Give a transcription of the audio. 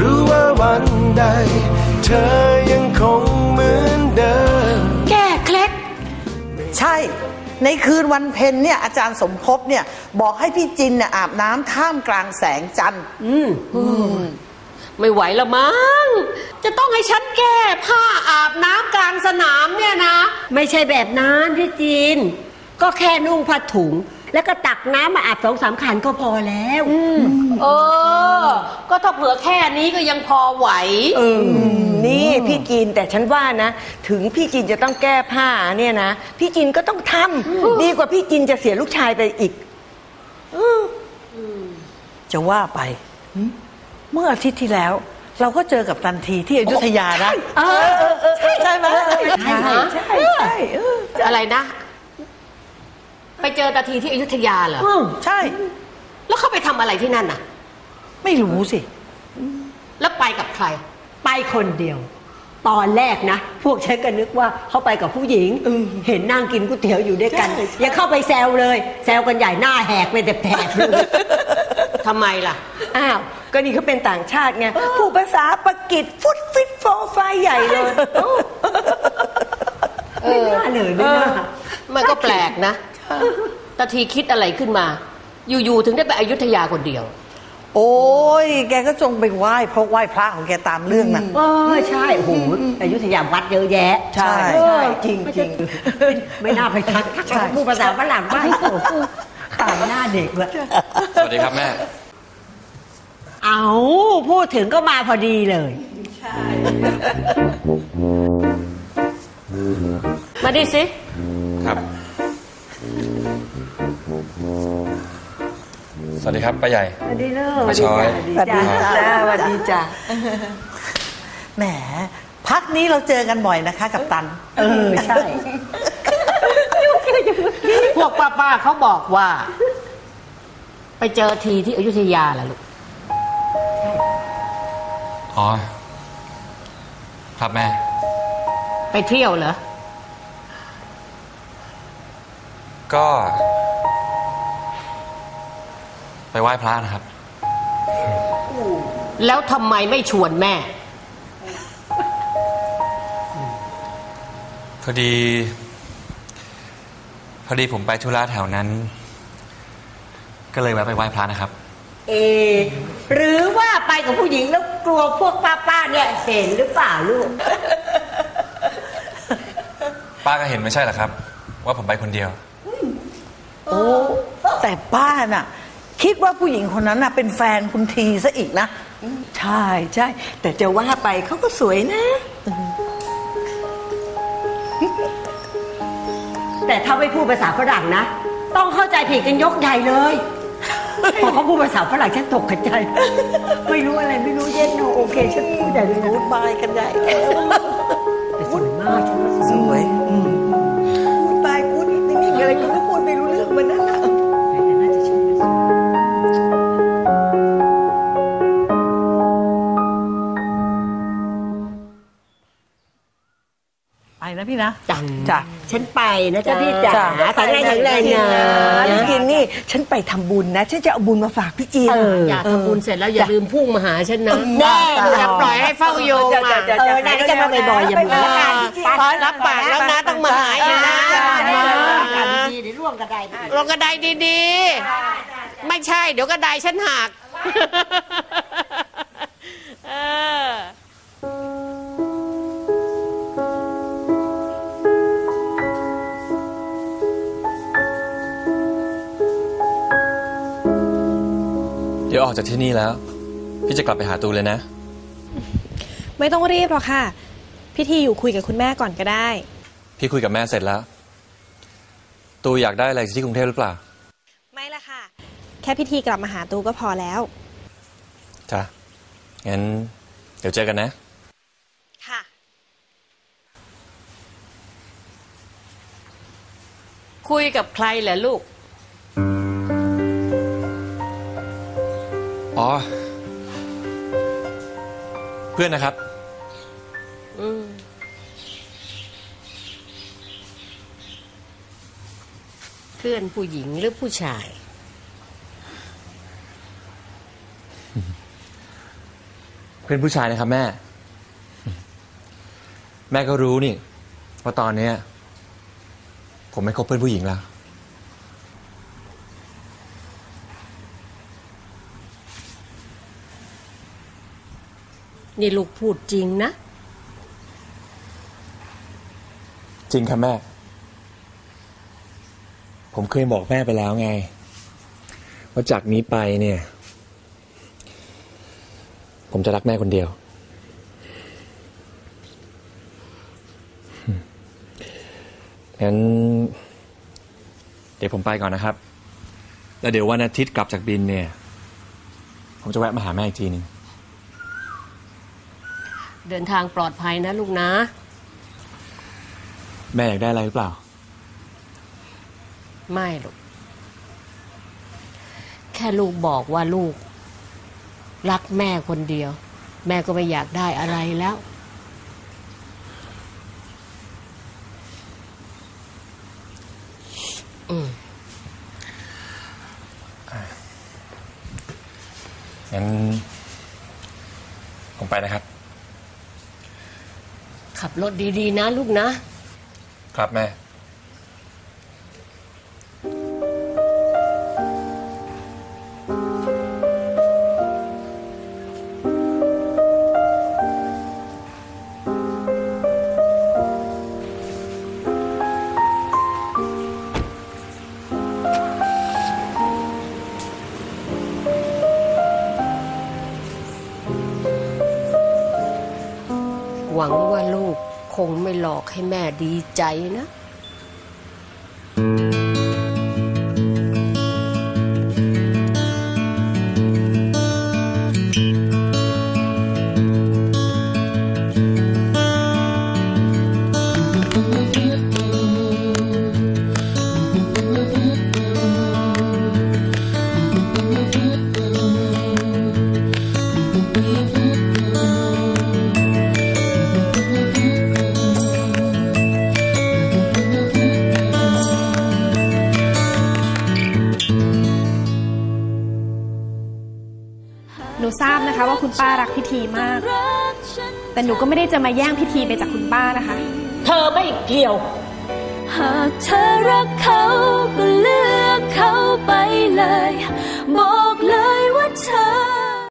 รู้ว่าวันใด เธอยังคงเหมือนเดิม แก้เคล็ดใช่ ในคืนวันเพ็ญเนี่ยอาจารย์สมภพเนี่ย บอกให้พี่จินเนี่ยอาบน้ำท่ามกลางแสงจันทร์ไม่ไหวละมั้ง จะต้องให้ฉันแก้ผ้าอาบน้ำกลางสนามเนี่ยนะ ไม่ใช่แบบนั้นพี่จีน ก็แค่นุ่งผ้าถุง แล้วก็ตักน้ำมาอาบสองสามขันก็พอแล้ว เออ ก็ถ้าเผื่อแค่นี้ก็ยังพอไหวนี่พี่จีนแต่ฉันว่านะ ถึงพี่จีนจะต้องแก้ผ้าเนี่ยนะ พี่จีนก็ต้องทำดีกว่าพี่จีนจะเสียลูกชายไปอีก จะว่าไป เมื่ออาทิตย์ที่แล้ว เราก็เจอกับตันทีที่อยุธยานะเออเออเออใช่ไหมใช่ใช่ใช่เอออะไรนะ ไปเจอตาทีที่อยุธยาเหรอใช่ แล้วเขาไปทำอะไรที่นั่นน่ะ ไม่รู้สิ แล้วไปกับใคร ไปคนเดียว ตอนแรกนะ พวกฉันก็นึกว่าเขาไปกับผู้หญิง เห็นนั่งกินก๋วยเตี๋ยวอยู่ด้วยกัน ใช่ใช่ยังเข้าไปแซวเลย แซวกันใหญ่หน้าแหกไปแถบๆเลยทำไมล่ะ อ้าว ก็นี่เขาเป็นต่างชาติไงผู้ภาษาปากีสฟุตฟิตโฟร์ไฟใหญ่เลยไม่น่าเลยไม่น่ามันก็แปลกนะ ตาทีคิดอะไรขึ้นมา อยู่ๆถึงได้ไปอยุธยาคนเดียว โอ้ย แกก็จงไปไหว้เพราะไหว้พระของแกตามเรื่องน่ะ เออใช่โอ้โหอยุธยาวัดเยอะแยะใช่เออจริงไม่จริใช่งไม่น่าไปทักทักทักผู้ภาษาฝรั่งไม่โอ้โหตายหน้าเด็กเลยสวัสดีครับแม่ เอาพูดถึงก็มาพอดีเลยมาดิสิ ครับ วัสดีครับป้าใหญ่ สวัสดีเลิกป้าช้อย สวัสดีจ้าจ้าสวัสดีจ้าแหม พักนี้เราเจอกันบ่อยนะคะ กับตัน เออ ใช่พวกป้าๆเขาบอกว่า ไปเจอทีที่อยุธยาแหละลูก อ๋อ ครับแม่ ไปเที่ยวเหรอ ก็ ไปไหว้พระนะครับ แล้วทำไมไม่ชวนแม่ พอดี พอดีผมไปธุระแถวนั้น ก็เลยแวะไปไหว้พระนะครับ เอ หรือว่าไปกับผู้หญิงแล้วกลัวพวกป้าๆเนี่ยเห็นหรือเปล่าลูก ป้าก็เห็นไม่ใช่เหรอครับ ว่าผมไปคนเดียวโอ้แต่ป้าน่ะ คิดว่าผู้หญิงคนนั้นน่ะเป็นแฟนคุณทีซะอีกนะ ใช่ใช่ แต่จะว่าไปเขาก็สวยนะ แต่ถ้าไม่พูดภาษาฝรั่งนะ ต้องเข้าใจผิดกันยกใหญ่เลย พอเขาพูดภาษาฝรั่งฉันตกใจ ไม่รู้อะไรไม่รู้เย็นโนโอเค ฉันพูดใหญ่เลยนะพูดบายกันใหญ่แต่สวยมากฉันว่าสสวย นะพี่นะจังจ้ะฉันไปนะจ๊ะพี่จ๋าจ้ะ แข็งแรงแข็งแรงนะพี่จีนนี่ฉันไปทำบุญนะ ฉันจะเอาบุญมาฝากพี่จีนเอออย่าทำบุญเสร็จแล้วอย่าลืมพุ่งมาหาฉันนะแน่อย่าปล่อยให้เฝ้าโยงจ้ะมาจ้ะจ้ะเออได้ก็จะมาบ่อยๆอย่าเบื่อละกันไปรับปากแล้วนะต้องมาหาอีกนะมามาดีเดี๋ยวร่วงกระไดไปลงกระไดดีๆ ไม่ใช่เดี๋ยวกระไดฉันหัก ดี๋ยวออกจากที่นี่แล้ว พี่จะกลับไปหาตูเลยนะ ไม่ต้องรีบหรอกค่ะ พิธีอยู่คุยกับคุณแม่ก่อนก็ได้ พี่คุยกับแม่เสร็จแล้ว ตูอยากได้อะไรที่กรุงเทพหรือเปล่า ไม่ละค่ะ แค่พิธีกลับมาหาตูก็พอแล้วจ้ะงั้น เดี๋ยวเจอกันนะ ค่ะ คุยกับใครเหรอลูก เพื่อนนะครับ อืมเพื่อนผู้หญิงหรือผู้ชาย เพื่อนผู้ชายนะครับ แม่ แม่ก็รู้นี่ว่าตอนเนี้ย ผมไม่คบเพื่อนผู้หญิงแล้ว นี่ลูกพูดจริงนะ จริงครับแม่ ผมเคยบอกแม่ไปแล้วไง ว่าจากนี้ไปเนี่ย ผมจะรักแม่คนเดียว งั้น เดี๋ยวผมไปก่อนนะครับ แล้วเดี๋ยววันอาทิตย์กลับจากบินเนี่ย ผมจะแวะมาหาแม่อีกทีหนึ่ง เดินทางปลอดภัยนะลูกนะ แม่อยากได้อะไรหรือเปล่า ไม่หรอกแค่ลูกบอกว่าลูก รักแม่คนเดียว แม่ก็ไม่อยากได้อะไรแล้ว อืมงั้นผมไปนะครับ ขับรถดีๆนะลูกนะ ครับแม่ หวังว่าลูกคงไม่หลอกให้แม่ดีใจนะ ว่าคุณป้ารักพิธีมาก แต่หนูก็ไม่ได้จะมาแย่งพิธีไปจากคุณป้านะคะ เธอไม่เกี่ยว หากเธอรักเขาก็เลือกเขาไปเลย บอกเลยว่าเธอ